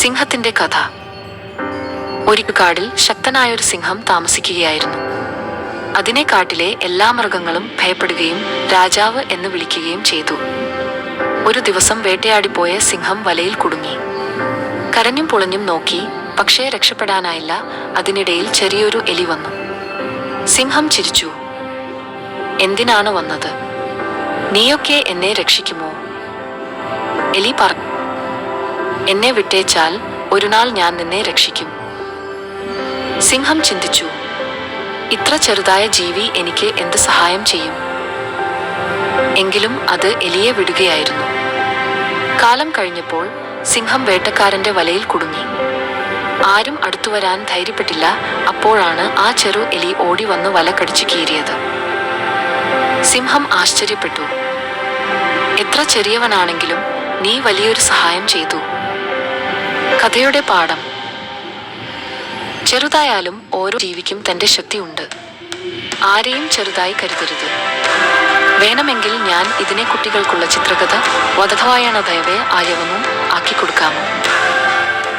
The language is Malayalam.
സിംഹത്തിന്റെ കഥ. ഒരു കാടിൽ ശക്തനായൊരു സിംഹം താമസിക്കുകയായിരുന്നു. അതിനെ കാട്ടിലെ എല്ലാ മൃഗങ്ങളും ഭയപ്പെടുകയും രാജാവ് എന്ന് വിളിക്കുകയും ചെയ്തു. ഒരു ദിവസം വേട്ടയാടിപ്പോയ സിംഹം വലയിൽ കുടുങ്ങി. കരഞ്ഞും പുളഞ്ഞും നോക്കി പക്ഷേ രക്ഷപ്പെടാനായില്ല അതിനിടയിൽ ചെറിയൊരു എലി വന്നു. സിംഹം ചിരിച്ചു. എന്തിനാണ് വന്നത്? നീയൊക്കെ എന്നെ രക്ഷിക്കുമോ? എലി പറഞ്ഞു എന്നെ വിട്ടേച്ചാൽ ഒരു നാൾ ഞാൻ നിന്നെ രക്ഷിക്കും. സിംഹം ചിന്തിച്ചു ഇത്ര ചെറുതായ ജീവി എനിക്ക് എന്ത് സഹായം ചെയ്യും? എങ്കിലും അത് എലിയെ വിടുകയായിരുന്നു. കാലം കഴിഞ്ഞപ്പോൾ സിംഹം വേട്ടക്കാരന്റെ വലയിൽ കുടുങ്ങി. ആരും അടുത്തുവരാൻ ധൈര്യപ്പെട്ടില്ല അപ്പോഴാണ് ആ ചെറു എലി ഓടി വന്ന് വല കടിച്ചു കീറിയത്. സിംഹം ആശ്ചര്യപ്പെട്ടു. എത്ര ചെറിയവനാണെങ്കിലും നീ വലിയൊരു സഹായം ചെയ്തു. കഥയുടെ പാഠം. ചെറുതായാലും ഓരോ ജീവിക്കും തന്റെ ശക്തിയുണ്ട്. ആരെയും ചെറുതായി കരുതരുത്. വേണമെങ്കിൽ ഞാൻ ഇതിനെ കുട്ടികൾക്കുള്ള ചിത്രകഥ വധവായണ ദയവേ ആയവനും ആക്കി കൊടുക്കാമോ